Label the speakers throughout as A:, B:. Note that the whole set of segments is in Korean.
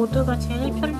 A: 모드가 제일 편리한 것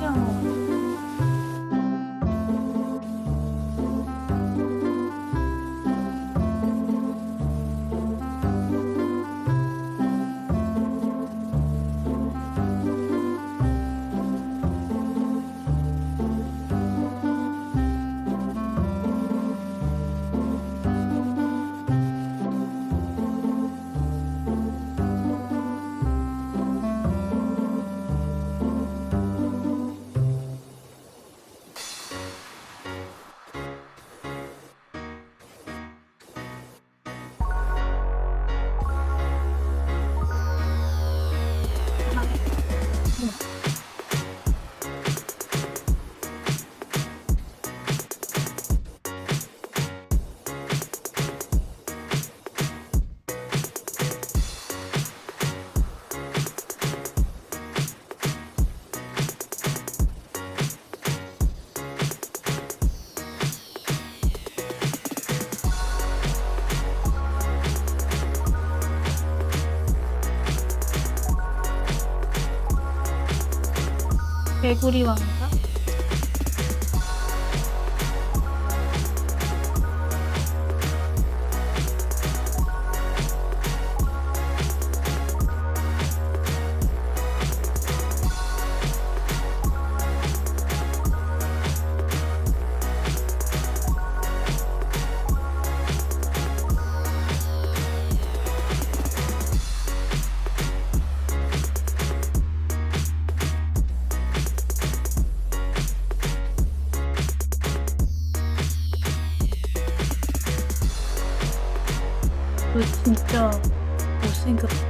A: 개구리 왕가? 진짜 못생겼다.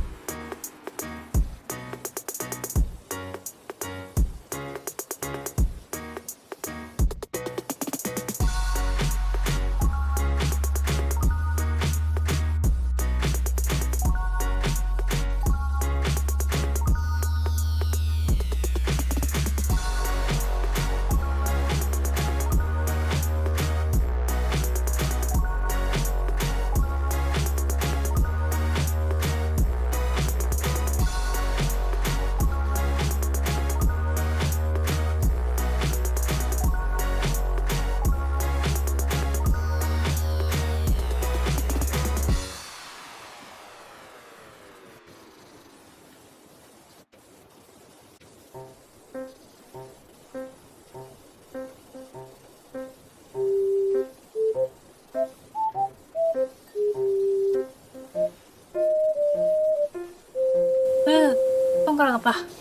A: 吧。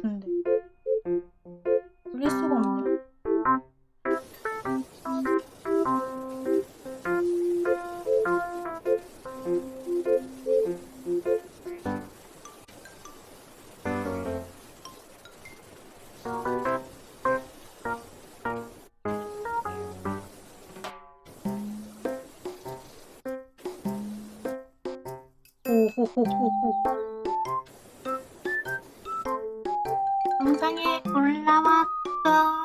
A: 같은데. 돌릴 수가 없네. 오호호호호. 정상에 올라왔어.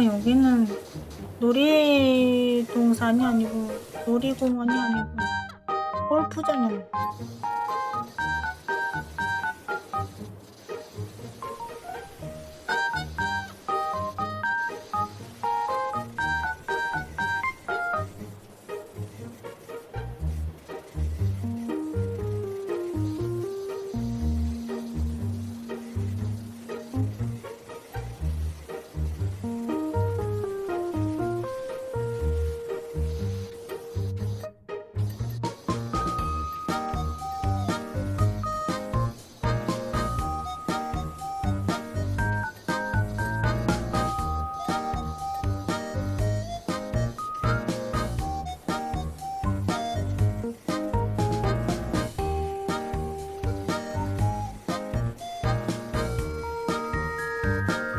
A: 보니까 여기는 놀이동산이 아니고 놀이공원이 아니고 골프장이었네. 아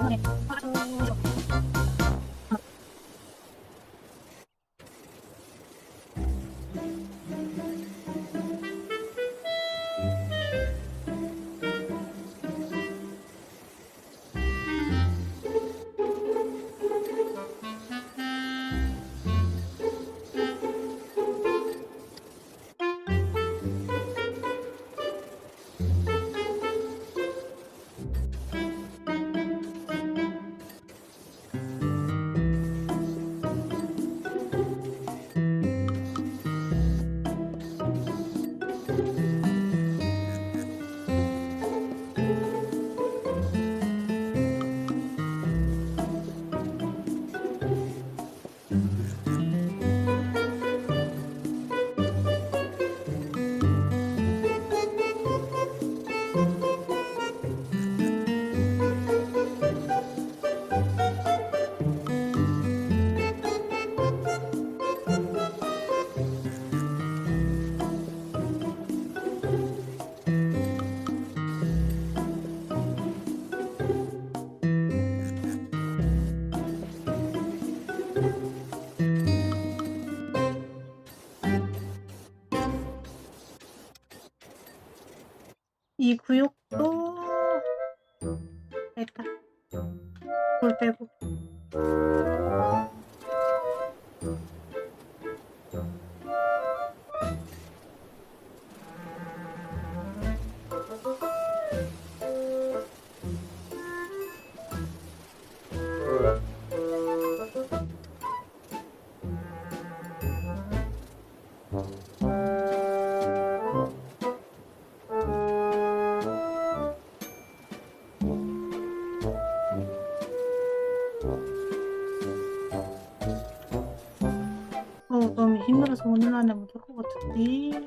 A: 아이 이 구역도 됐다. 볼 빼고. 어, 너 힘들어서 오늘 안에 못할 것 같은데.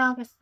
A: 해야겠어.